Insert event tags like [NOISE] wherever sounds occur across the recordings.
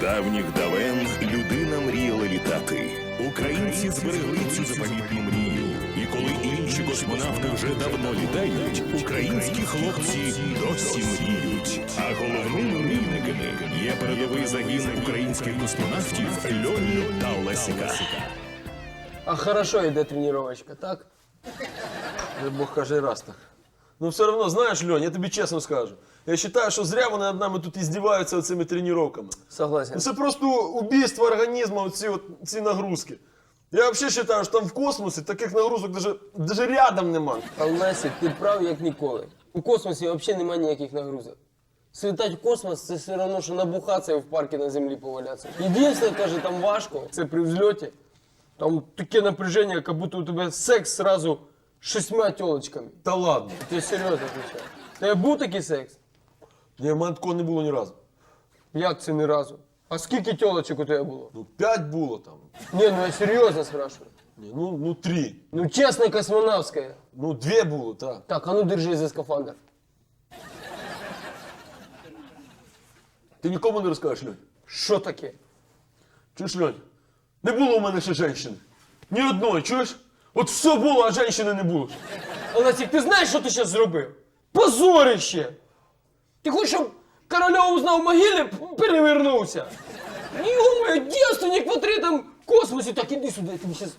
давніх давен людина мріяла літати. Українці зберегли цю заповітну мрію. І коли інші космонавти вже давно літають, українські хлопці досі мріють. А головними мрійниками є передовий загін українських космонавтів Льоні та Лесика. А хорошо йде тренувачка, так? Бог каже раз так. Ну все одно, знаєш, Льонь, я тобі чесно скажу. Я вважаю, що зря вони над нами тут іздіваються цими тренуваннями. Согласен. Це просто убійство організму, от, ці нагрузки. Я взагалі вважаю, що там в космосі таких нагрузок даже, даже рядом нема. А Лесик, ти прав як ніколи. У космосі взагалі немає ніяких нагрузок. Слітати в космос це все одно, що набухатися і в парку на землі повалятися. Єдине, каже, там важко, це при взльоті. Там таке напряження, як будто у тебе секс сразу шістьма тілочками. Та ладно. Ти серйозно отвечаю. Тебе був такий секс? Ні, в мене такого не було ні разу. Як це ні разу? А скільки тілочок у тебе було? Ну, п'ять було там. Ні, ну я серйозно спрашиваю. Ні, ну, ну три. Ну чесно, космонавське. Ну, дві було, так. Так, а ну держи за скафандр. Ти нікому не розкажеш, Льонь? Що таке? Чуєш, Льонь? Не було у мене ще жінки. Ні одної, чуєш? От все було, а жінки не було. Олесик, ти знаєш, що ти зараз зробив? Позорище! Ти хочеш, щоб короля узнав в могилі, перевернувся? Йо-моє, дівственник в там космосі, так іди сюди, я тобі зараз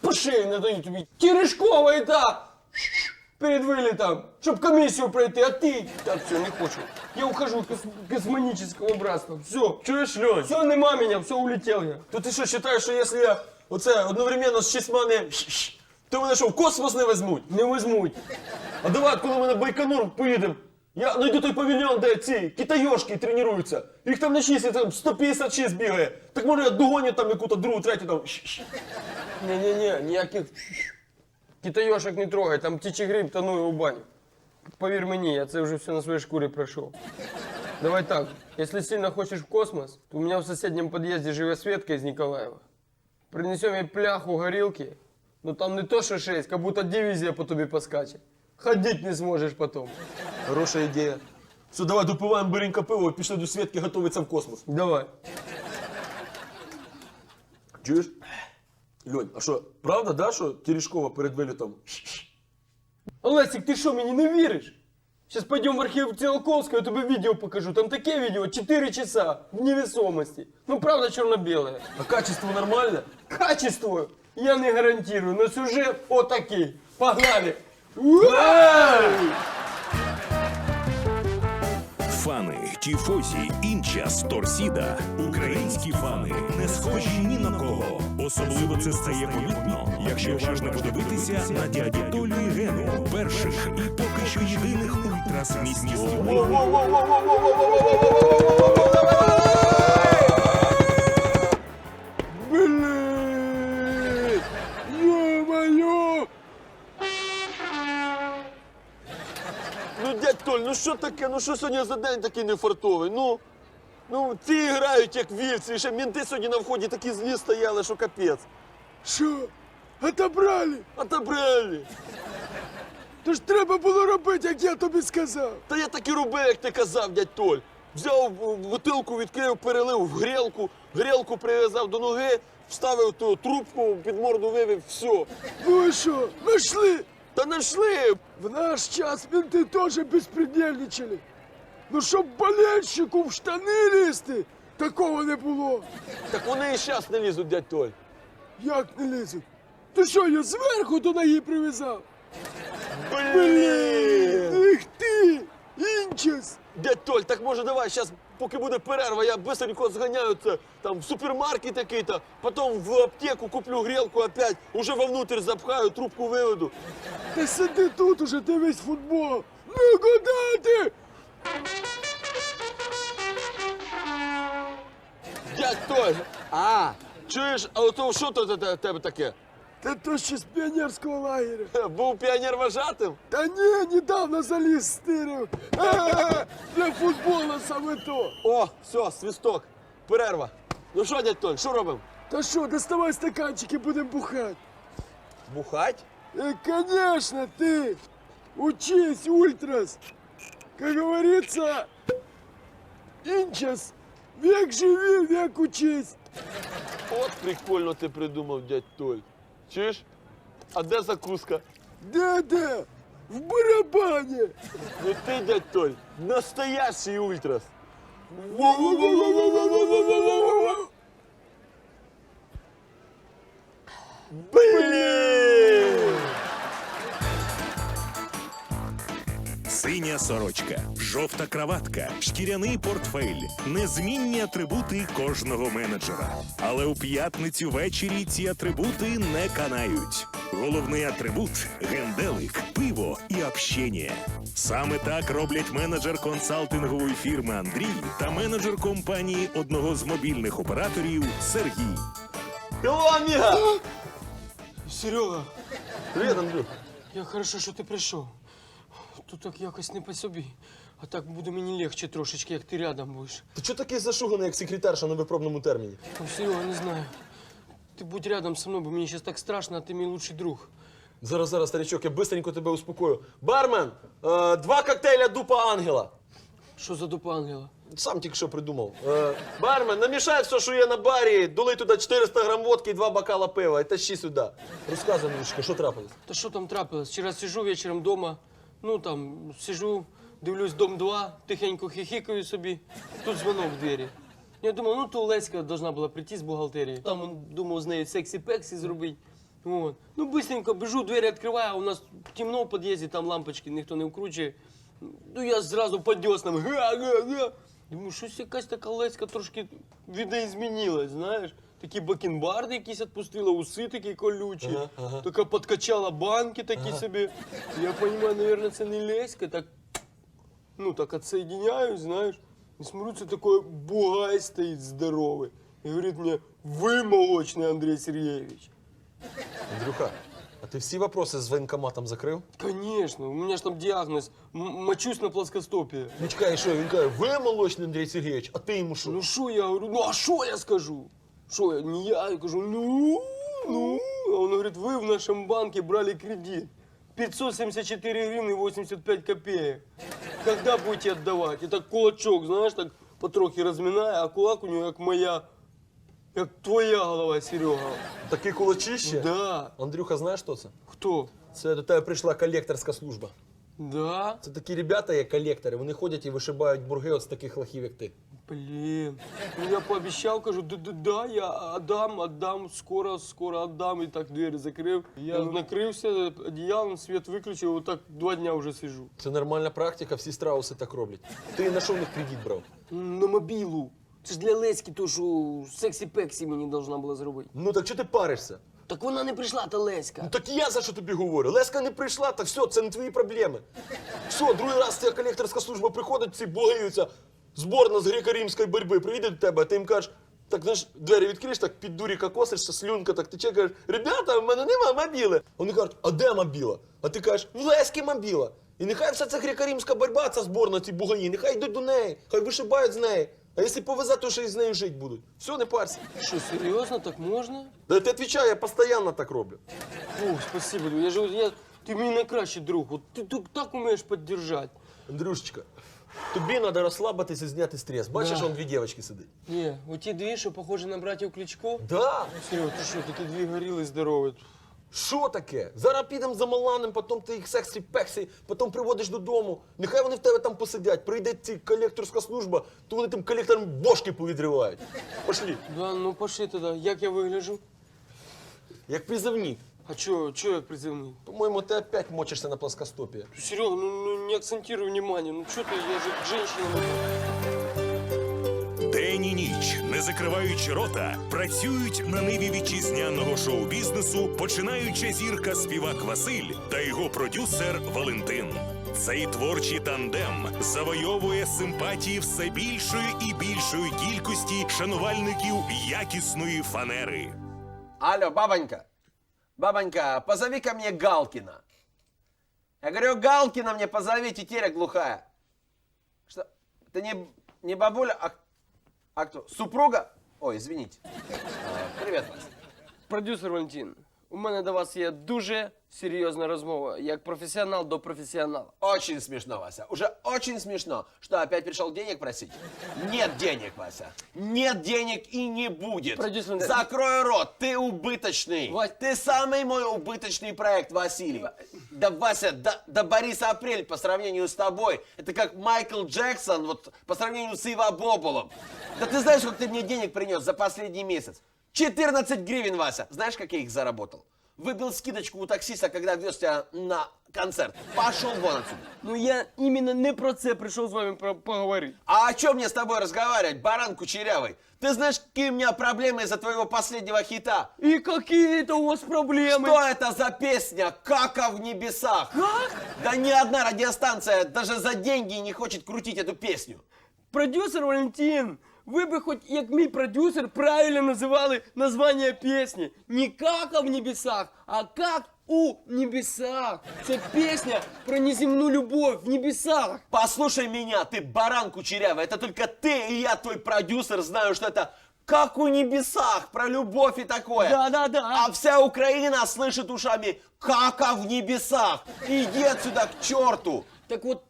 по шиї надаю тобі. Терешкова і та перед вилітом, щоб комісію пройти, а ти. Так, все, не хочу. Я ухожу кос космонического братства. Все. Чуєш, Льонь? Все, нема мене, все, улетел я. То ти що вважаєш, що якщо я оце одновременно з шістьма не... То мене що, в космос не візьмуть? Не візьмуть. А давай, коли ми на Байконур поїдемо, я знайду той павільйон, де ці китайошки тренуються. Їх там не 6, там 156 бігає. Так може я догоню там яку-то другу, третю там. Не-не-не, ніяких китайошок не трогай, там птичий гриб тонує у бані. Повір мені, я це вже все на своїй шкурі пройшов. Давай так, если сильно хочешь в космос, то у меня в соседнем подъезде живет Светка из Николаева. Принесем ей пляху горілки, ну там не то що шесть, как будто дивизия по тобі поскаче. Ходить не зможеш потом. Хороша ідея. Все, давай допиваємо беренька пиво і пішли до Свідки готуватися в космос. Давай. Чуєш? Льонь, а що, правда, да, що Терешкова перед вилітом? Олесик, ти що, мені не віриш? Сейчас пойдем в архив Циолковского, я тебе видео покажу. Там таке видео, 4 часа в невесомости. Ну, правда, черно-белое. А качество нормальне? Качество я не гарантирую, но сюжет отакий. Погнали! Фани, тіфозі, інчас, торсіда. Українські фани не схожі ні на кого. Особливо це стає помітно, якщо уважно подивитися на дяді Толю і Гену, перших і поки що єдиних ультрас в ну що таке? Ну що сьогодні за день такий нефартовий? Ну, ну ці грають як вільці, і ще мінти сьогодні на вході такі злі стояли, що капець. Що? Отобрали? Отобрали. То ж треба було робити, як я тобі сказав. Та я так і робив, як ти казав, дядь Толь. Взяв бутилку, відкрив, перелив в грілку, грілку прив'язав до ноги, вставив ту трубку, під морду вивів, все. Ну і що? Нашли? Та знайшли. В наш час менти теж безпредельничали. Ну щоб болельщику в штани лізти, такого не було. Так вони і зараз не лізуть, дядь Толь. Як не лізуть? Ти що, я зверху до ноги прив'язав? Блін! Ех ти! Інчас! Дядь Толь, так може давай, зараз, поки буде перерва, я быстренько зганяю це там в супермаркет який-то, потім в аптеку куплю грілку опять, уже вовнутрь запхаю, трубку виведу. Ти сиди тут уже, дивись футбол. Ну куди ти? Дядь Толь, а, чуєш, а ото що то тебе таке? Та то ще з піонерського лагеря. Ха, Був піонер вожатим? Та ні, недавно заліз стирив. Е, Для футболу саме то. О, все, свисток, перерва. Ну що, дядь Толь, що робимо? Та що, доставай стаканчики, будемо бухати. Бухать? Э, конечно, ты учись, ультрас. Как говорится, инчас Век живи, век учись. От прикольно ти придумав, дядь Толь. Чуєш? А де закуска? Да-да, в барабане. Ну ти, дядь Толь, настоящий ультрас. Блін! Синя сорочка, жовта краватка, шкіряний портфель незмінні атрибути кожного менеджера. Але у п'ятницю ввечері ці атрибути не канають. Головний атрибут генделик, пиво і общення. Саме так роблять менеджер консалтингової фірми Андрій та менеджер компанії одного з мобільних операторів Сергій. Серега, Привіт, Андрюх. як хорошо, що ти прийшов. Тут так якось не по собі. А так буде мені легче трошечки, як ти рядом будеш. Ти чого такий зашуганий, як секретарша на випробному терміні? Ой, Серега, не знаю. Ти будь рядом со мною, бо мені зараз так страшно, а ти мій лучший друг. Зараз, зараз, старичок, я быстренько тебе успокою. Бармен, е, два коктейля дупа ангела. Що за дупа ангела? Сам тільки що придумав. Е, бармен, намішай все, що є на барі, доли туди 400 грам водки і два бокала пива і тащи сюди. Розказуй, Андрюшка, що трапилось? Та що там трапилось? Вчора сижу вечором вдома, ну там сижу, дивлюсь дом 2, тихенько хихикаю собі. Тут дзвонок в двері. Я думав, ну то Леська должна була прийти з бухгалтерії. Там он, думав з нею сексі-пексі зробити. От. Ну, быстренько біжу, двері відкриваю, а у нас темно в під'їзді, там лампочки ніхто не вкручує. Ну я зразу по дьоснам. Га-га-га. Думаю, щось якась така Леська трошки відозмінилась, знаєш. Такі бакенбарди якісь відпустила, уси такі колючі. Ага, ага. Така подкачала банки такі собі. Я розумію, мабуть, це не Леська, так, ну так отсоединяюсь, знаешь. И смотрю, це такой бугай стоит здоровый. И говорит мне, вы молочный Андрей Сергеевич. Андрюха, а ти всі вопроси з воєнкоматом закрив? Конечно, у меня же там диагноз, м- мочусь на плоскостопие. Ну чекай, що він каже, ви молочний Андрій Сергійович, а ти йому що? Ну что я говорю, ну а что я скажу? Что я, не я, я кажу, ну, ну. А он говорит, вы в нашем банке брали кредит. 574 гривны 85 копеек. Когда будете отдавать? И так кулачок, знаешь, так потрохи разминая, а кулак у него как моя, как твоя голова, Серега. Таке кулачище? Да. Андрюха, знаєш хто це? Кто? Це до тебе прийшла колекторська служба. Да? Це такі ребята, як колектори, вони ходять і вишибають бурги от з таких лохів, як ти. Блин. Ну я пообещал, кажу, да-да-да, я отдам, отдам, скоро, скоро отдам. И так дверь закрыл. Я накрылся одеялом, свет выключил, вот так два дня уже сижу. Це нормальна практика, всі страуси так роблять. Ти на що в них кредит брав? М, На мобілу. Це ж для Леськи то, що сексі-пексі мені должна була зробити. Ну так чого ти паришся? Так вона не прийшла, та Леська. Ну так і я за що тобі говорю. Леска не прийшла, так все, це не твої проблеми. Все, другий раз ця колекторська служба приходить, ці бугаються, зборна з греко-римської боротьби, приїде до тебе, а ти їм кажеш, так знаєш, двері відкриєш, так під дуріка косишся, слюнка, так тече, кажеш, ребята, в мене нема мобіли. Вони кажуть, а де мобіла? А ти кажеш, в Леськи мобіла. І нехай вся ця греко-римська боротьба, ця зборна, ці бугаї, нехай йдуть до неї, хай вишибають з неї. А якщо повезе, то ще й з нею жити будуть. Все, не парся. Що, серйозно, так можна? Да ти відповідаю, я постійно так роблю. Фу, спасибо, я ж, я, ти мій найкращий друг, от ти, ти так умієш підтримати. Андрюшечка, тобі треба розслабитися і зняти стрес. Бачиш, Да. вон дві дівчатки сидять. Ні, оті дві, що похожі на братів Кличко. Да. Серега, ти що, такі дві горіли здорові. Що таке? Зараз підемо за Маланим, потім ти їх сексі пексі, потім приводиш додому. Нехай вони в тебе там посидять. Прийде ці колекторська служба, то вони тим колекторам бошки повідривають. Пошлі. Да, ну пошли тоді. Як я вигляджу? Як призовник. А чо, чо як призивний? По-моєму, ти опять мочишся на плоскостопі. Серега, ну, ну не акцентируй внимание. Ну что ты, я же женщина. День і ніч, не закриваючи рота, працюють на ниві вітчизняного шоу-бізнесу, починаюча зірка співак Василь та його продюсер Валентин. Цей творчий тандем завойовує симпатії все більшої і більшої кількості шанувальників якісної фанери. Алло, бабонька. Бабонька, позови ко мне Галкина. Я говорю, Галкина мне позови, тетеря глухая. Что? Это не, не бабуля, а, а кто? Супруга? Ой, извините. А, Привет, Вася. Продюсер Валентин, у мене до вас є дуже серйозна розмова, як професіонал до професіонала. Очень смешно, Вася. Уже очень смешно. Что, опять пришел денег просить? Нет денег, Вася. Нет денег и не будет. Продюсер, да- Закрой рот, ты убыточный. Вась- Ты самый мой убыточный проект, Василий. Да, Вася, да, да Борис Апрель по сравнению с тобой, это как Майкл Джексон вот, по сравнению с Ива Бобулом. Да ты знаешь, сколько ты мне денег принес за последний месяц? 14 гривен, Вася. Знаешь, как я их заработал? Выбил скидочку у таксиста, когда вез тебя на концерт. Пошел вон отсюда. Ну я іменно не про це прийшов з вами про- поговорити. А о чем мне с тобой разговаривать, баран кучерявый? Ты знаешь, какие у меня проблемы из-за твоего последнего хита? І які це у вас проблеми? Что это за песня «Кака в небесах»? Как? Да ни одна радиостанция даже за деньги не хочет крутить эту песню. Продюсер Валентин, ви би хоч як мій продюсер правильно називали названня пісні. Не «Кака в небесах, а «Как у небесах». Це пісня про неземну любов в небесах. Послушай меня, ты баран кучерявый. Это только ты и я, твой продюсер, знаю, что это «Как у небесах», про любовь и такое. Да-да-да. А вся Украина слышит ушами «Кака в небесах». Иди отсюда к черту. Так от,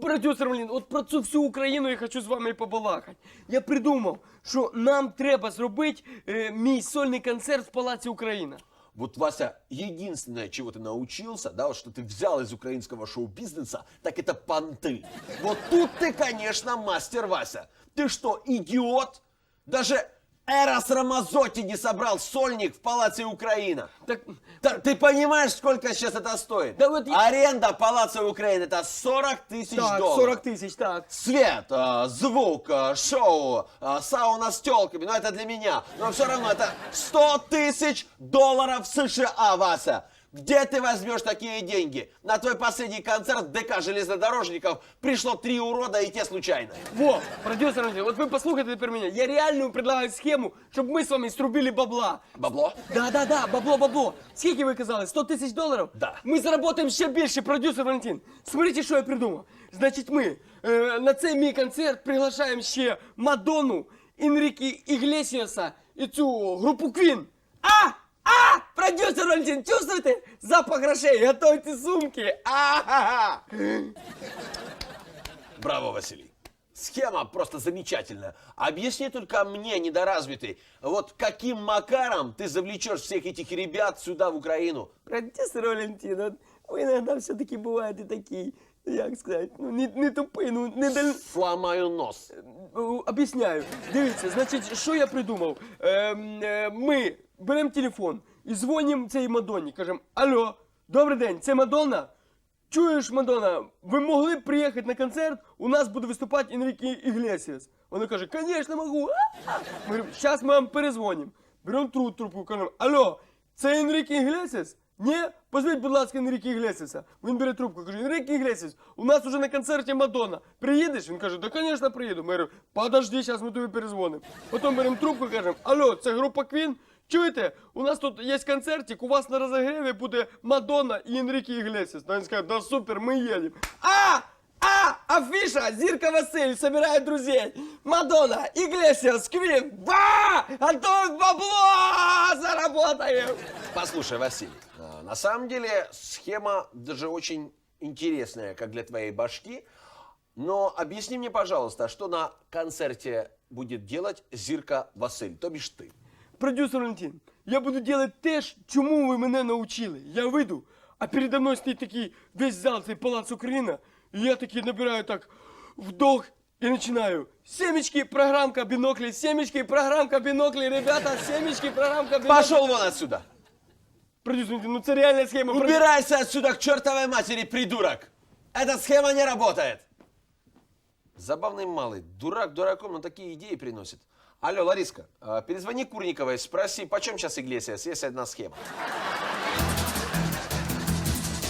продюсер Валентин, от про цю всю Україну я хочу з вами побалакати. Я придумав, що нам треба зробити е, мій сольний концерт в Палаці Україна. Вот, Вася, единственное, чего ты научился, да, вот что ты взял из украинского шоу-бизнеса, так это понты. Вот тут ты, конечно, мастер, Вася. Ты что, идиот? Даже Эрос Рамазотти не собрал сольник в Палаце Украина. Так Да ты понимаешь, сколько сейчас это стоит? Да вот я- Аренда Палаца Украины это 40 тысяч так, долларов. 40 тисяч, так. Свет, а, звук, а, шоу, а, сауна с телками, ну это для меня. Но все равно это 100 тысяч долларов США, Вася. Где ты возьмешь такие деньги? На твой последний концерт ДК железнодорожников пришло три урода и те случайно. Во, продюсер Валентин, от ви послухайте тепер мене. Я реально предлагаю схему, щоб ми з вами струбили бабла. Бабло? Да, да, да, бабло, бабло. Скільки ви казали? 100 тисяч доларів? Да. Ми заработаємо ще більше, продюсер Валентин. Смотрите, що я придумав. Значить, ми е, на цей мій концерт приглашаємо ще Мадонну, Інрікі Іглесіаса і цю групу Квін. А! А! Продюсер Валентин, чувствуєте? Запах грошей, готуйте сумки. А-ха-ха! Браво, Василий. Схема просто замечательная. Объясни только мне, недоразвитый, вот каким макаром ты завлечешь всех этих ребят сюда, в Украину? Продюсер Валентин, от ви іноді все-таки буваєте такі, як сказати, ну не, не тупий, ну не даль... Сломаю нос. Е, Об'ясняю. Дивіться, значить, що я придумав? Ем, е, ми беремо телефон і дзвонимо цій Мадонні. Кажемо: Алло, добрий день, це Мадонна? Чуєш, Мадонна, ви могли б приїхати на концерт? У нас буде виступати Енріке Іглесіас. Вона каже, звісно, можу. Ми говоримо, зараз ми вам перезвонимо. Беремо тру трубку, кажемо, алло, це Енріке Іглесіас? Ні? Позвіть, будь ласка, Енріке Іглесіаса. Він бере трубку, каже, Енріке Іглесіас, у нас уже на концерті Мадонна. Приїдеш? Він каже, да, звісно, приїду. Ми говоримо, подожди, зараз ми тобі перезвонимо. Потім беремо трубку кажемо, алло, це група Квін? Чуєте, у нас тут є концертик, у вас на розогреві буде Мадонна і Енріке Іглесіас. Та він скаже, да супер, ми їдемо. А! А! Афиша! Зирка Василь собирает друзей! Мадонна, Иглесиас, Квин! Ба! Готовь бабло! Заработаем! Послушай, Василий, а, на самом деле схема даже очень интересная, как для твоей башки. Но объясни мне, пожалуйста, что на концерте будет делать Зирка Василь, то бишь ты? Продюсер Валентин, я буду делать те, ж, чому ви мене научили. Я вийду, а передо мною стоїть такий весь зал, цей палац Україна, і я такий набираю так вдох і починаю. Семечки, програмка, біноклі, семечки, програмка, біноклі, ребята, семечки, програмка, біноклі. Пошел вон отсюда! Продюсер Валентин, ну це реальна схема. Убирайся отсюда к чертовой матери, придурок! Эта схема не работает! Забавный малый, дурак дураком, но такие идеи приносит. Алло, Лариска, перезвони Курниковой, спроси, почем сейчас Иглесиас, есть одна схема.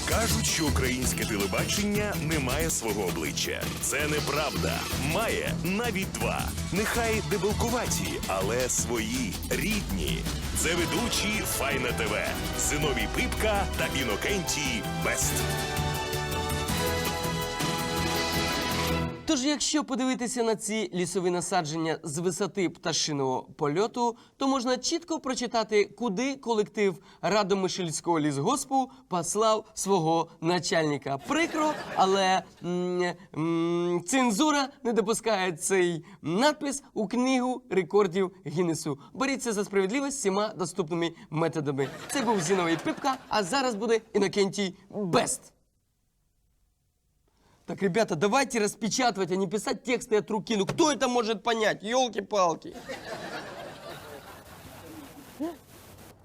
Кажуть, що українське телебачення не має свого обличчя. Це неправда. Має навіть два. Нехай дебелкуваті, але свої рідні. Це ведучі Файна ТВ, Зиновій Пипка та Інокентій Бест. Тож, якщо подивитися на ці лісові насадження з висоти пташиного польоту, то можна чітко прочитати, куди колектив Радомишльського лісгоспу послав свого начальника. Прикро, але м, м, цензура не допускає цей надпис у книгу рекордів Гіннесу. Боріться за справедливість всіма доступними методами. Це був Зіновий Пипка, а зараз буде Інокентій Бест. Так, ребята, давайте распечатывать, а не писать тексты от руки. Ну кто это может понять? Елки-палки.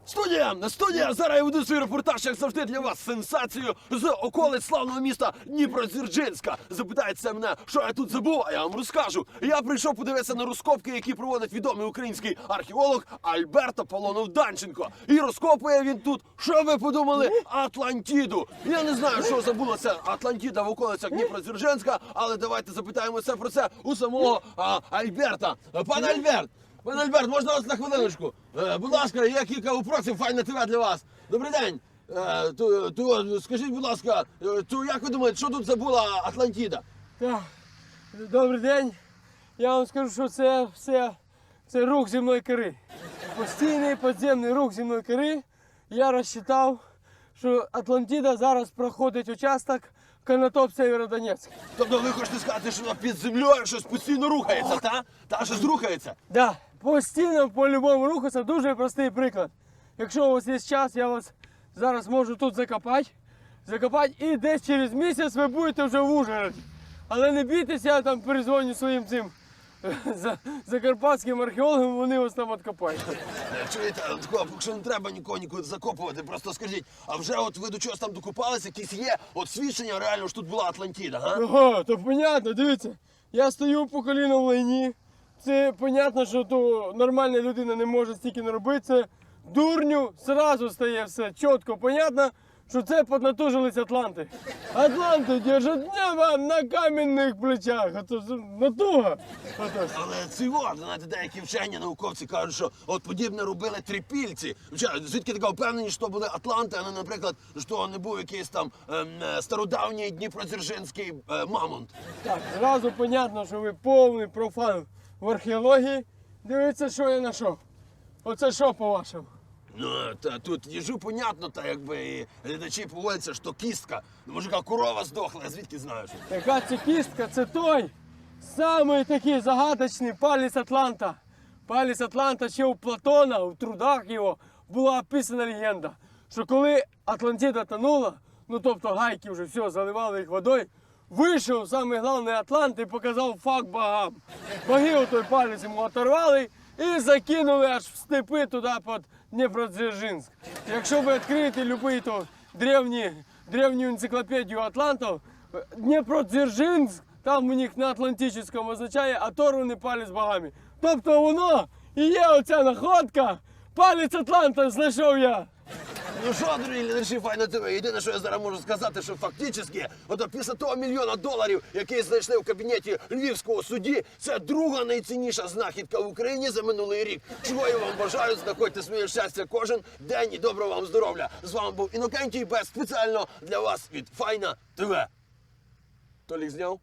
Студія! Студія! Зараз я веду свій репортаж, як завжди, для вас сенсацію з околиць славного міста Дніпродзержинська. Запитається мене, що я тут забув, а я вам розкажу. Я прийшов подивитися на розкопки, які проводить відомий український археолог Альберто Полонов Данченко. І розкопує він тут, що ви подумали, Атлантіду. Я не знаю, що забулася Атлантіда в околицях Дніпродзержинська, але давайте запитаємося про це у самого а, Альберта. Пане Альберт! Пане Альберт, можна вас на хвилиночку? Е, будь ласка, є кілька вопросів, файне ТВ для вас. Добрий день. Е, то, то, скажіть, будь ласка, е, то як ви думаєте, що тут забула Атлантіда? Так, добрий день. Я вам скажу, що це все це рух земної кори. Постійний підземний рух земної кори. Я розчитав, що Атлантида зараз проходить участок Конотоп Северодонецьк. Тобто ви хочете сказати, що під землею щось постійно рухається, та? Та щось рухається? Да, постійно по-любому рухатися дуже простий приклад. Якщо у вас є час, я вас зараз можу тут закопати. Закопати і десь через місяць ви будете вже в Ужгороді. Але не бійтеся, я там перезвоню своїм цим [LAUGHS] за- закарпатським археологам, вони вас там відкопають. Чуєте, якщо не треба нікого нікуди закопувати, просто скажіть, а вже от ви до чогось там докупалися, якісь є от свідчення реально, що тут була Атлантіда, га? Ага, то понятно, дивіться. Я стою по коліно в лайні. Це понятно, що то нормальна людина не може стільки не робити. Це дурню зразу стає все чітко, понятно, що це поднатужились Атланти. Атланти держать небо на кам'яних плечах. А то натуга. Але ці от, знаєте, деякі вчені науковці кажуть, що от подібне робили трипільці. Звідки така впевненість, що були Атланти, а не, наприклад, що не був якийсь там ем, е, стародавній Дніпродзержинський е, мамонт. Так, зразу понятно, що ви повний профан в археології. Дивіться, що я знайшов. Оце що по-вашому? Ну, та тут їжу понятно, та якби і глядачі поводяться, що кістка. Ну, може, яка корова здохла, я звідки знаю, що. Така це кістка, це той самий такий загадочний палець Атланта. Палець Атланта ще у Платона, у трудах його була описана легенда, що коли Атлантида тонула, ну тобто гайки вже все заливали їх водою, вийшов самий головний Атлант і показав факт богам. Боги той палець йому оторвали і закинули аж в степи туди під Дніпродзержинськ. Якщо ви відкриєте любий то древні, древню енциклопедію Атлантів, Дніпродзержинськ, там у них на Атлантичному означає оторваний палець богами. Тобто воно і є оця находка. Палець Атланта знайшов я. Ну що, дорогі глядачі, файно ТВ. Єдине, що я зараз можу сказати, що фактично, от після того мільйона доларів, який знайшли в кабінеті львівського судді, це друга найцінніша знахідка в Україні за минулий рік. Чого я вам бажаю, знаходьте своє щастя кожен день і доброго вам здоров'я. З вами був Інокентій Бес спеціально для вас від Файна ТВ. Толік зняв?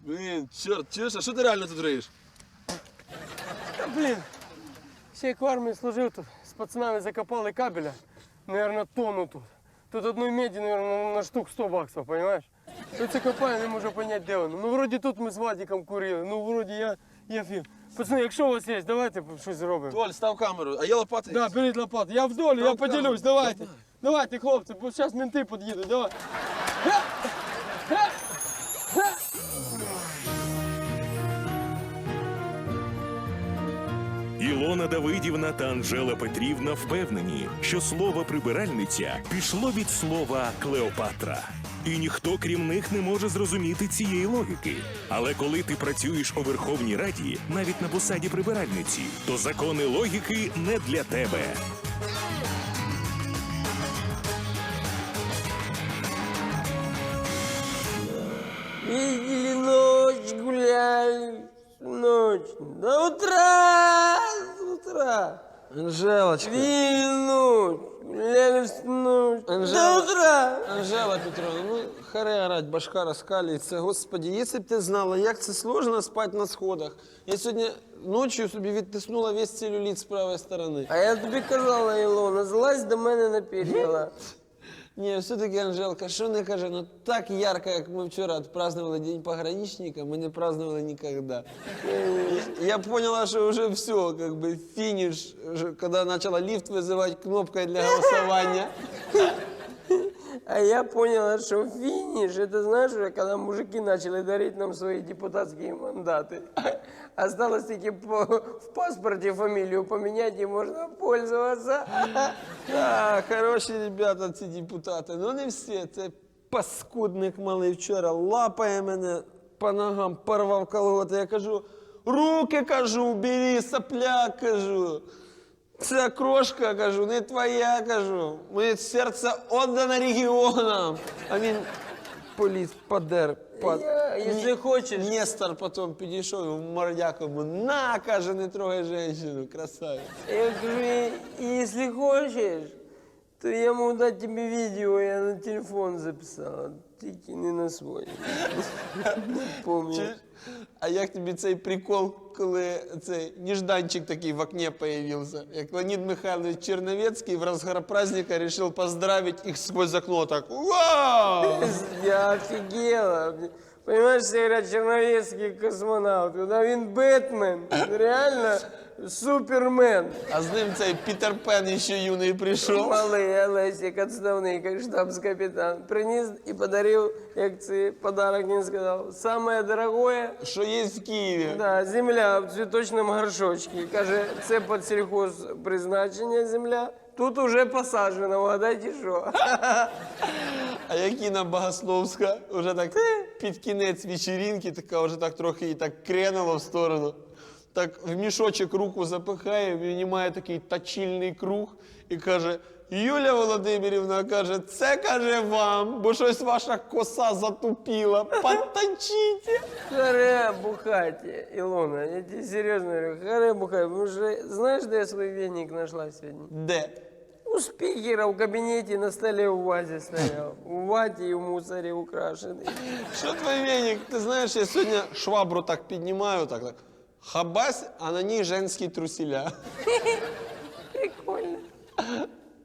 Блін, чорт, чуєш, а що ти реально тут риєш? Та блін. Ще в армії служив тут. Пацанами закопали кабеля. Наверно, тонну тут. Тут одної меді, наверное, на штук 100 баксов, понимаешь? Тут це копає, не можу понять, де воно. Ну, вроді тут ми з Вадиком курили, ну, вроді я, я фіг. Пацани, якщо у вас є, давайте щось зробимо. Толь, став камеру, а я лопати. Да, беріть лопату. Я в долі, я поділюсь, давайте. Давайте, хлопці, бо зараз менти під'їдуть, давай. Ілона Давидівна та Анжела Петрівна впевнені, що слово прибиральниця пішло від слова Клеопатра. І ніхто крім них не може зрозуміти цієї логіки. Але коли ти працюєш у Верховній Раді, навіть на посаді прибиральниці, то закони логіки не для тебе. Анжелочка. Винуть, лельснуть. Анжела. До утра. Анжела Петровна, ну харе орать, башка розкалюється. Господи, якщо б ти знала, як це сложно спати на сходах. Я сьогодні ночі собі відтиснула весь целюліт з правої сторони. А я тобі казала, Ілона, злазь до мене на перила. Ні, все-таки, Анжелка, що не каже, ну так ярко, як ми вчора відпраздновали День пограничника, ми не праздновали ніколи. Я поняла, что уже все, как бы финиш, уже когда начала лифт вызывать кнопкой для голосования. А я поняла, что финиш, это знаешь, когда мужики начали дарить нам свои депутатские мандаты. Осталось таки по, в паспорте фамилию поменять, и можно пользоваться. Да, хороші ребята ці депутати, ну не всі. Це паскудник малий вчора лапає мене по ногам, порвав колготи. Я кажу, руки кажу, бери, сопляк, кажу. Ця крошка, кажу, не твоя, кажу. Моє серце віддано регіонам. А він поліз, подер. Под... Я, если хочешь, Нестор потім підійшов і в мордяку йому, на, каже, не трогай женщину, красавець. я говорю, если хочешь, то я могу дать тебе видео, я на телефон записала. Ты не на свой. [LAUGHS] Не помню. Чуєш? А як тобі цей прикол, Коли цей нежданчик такий в окне появился? Як Леонід Михайлович Черновецький в разгар праздника решил поздравить их сквозь окно так. Вау! Я офигела. Понимаешь, все говорят, черновецкий космонавт. Когда він Бэтмен, реально супермен. А з ним цей Пітер Пен ще юний прийшов. Малий Олесик, отставний, как штабс-капитан. Приніс і подарив, як це подарок він сказав, самое дорогое, Що є в Києві. да, земля в цвіточному горшочку. Каже, це під сільхозпризначення земля. Тут уже посаджено, вгадайте що. А як Інна Богословська, вже так під кінець вечеринки, така вже так трохи і так кренула в сторону. Так в мішочок руку запихає, винімає такий точильний круг і каже: Юля Володимирівна каже, це каже вам, бо щось ваша коса затупіла. Поточіть. Харе бухать, Илона, я тебе серьезно говорю, харе бухать, знаешь, где я свой веник нашла сегодня? Де? У спикера в кабинете на столе в вазе стоял. В вате и в мусоре украшенный. Що твій веник? Ти знаєш, я сьогодні швабру так піднімаю, так, так. Хабась, а на ній женські труселя. Прикольно.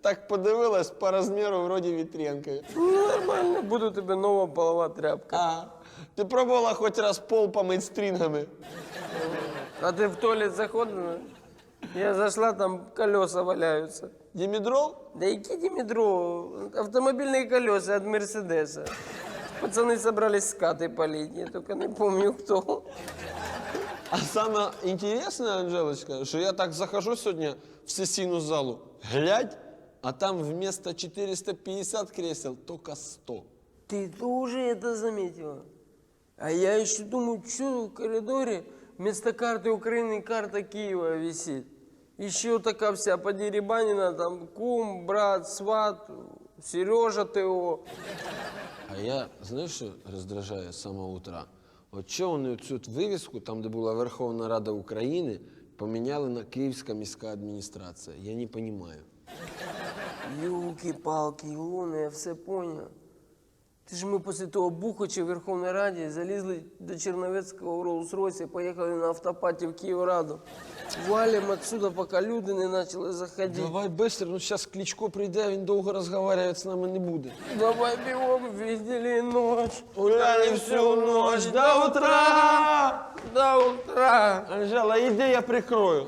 Так подивилась по розміру вроді вітрянки. Ну, нормально, буду тебе нова полова тряпка. А, ти пробувала хоч раз пол помить стрингами? А ты в туалет заходила? Я зашла, там колеса валяются. Дімідрол? Да и метро, автомобильные колеса от Мерседеса. Пацаны собрались скаты полить, я только не помню кто. А саме інтересне, Анжелочка, що я так захожу сьогодні в сесійну залу, глядь, а там вместо 450 кресел тільки 100. Ты тоже это заметила? А я еще думаю, что в коридоре вместо карты Украины карта Киева висит. Еще такая вся подеребанина, там кум, брат, сват, Сережа ТО. А я, знаєш, що роздражає з самого утра? От чого вони цю вивіску, там, де була Верховна Рада України, поміняли на Київська міська адміністрація? Я не розумію. Юлки-палки, Илона, я все понял. Ти ж ми після того бухача в Верховній Раді залізли до Черновецького в Роллс-Ройсі, поїхали на автопаті в Київраду. Валим отсюда, поки люди не почали заходити. Давай швидко, ну зараз Кличко прийде, він довго розмовляти з нами не буде. Давай бегом, видели ночь. Гуляли всю ночь до утра. До утра. Анжела, іди, я прикрою.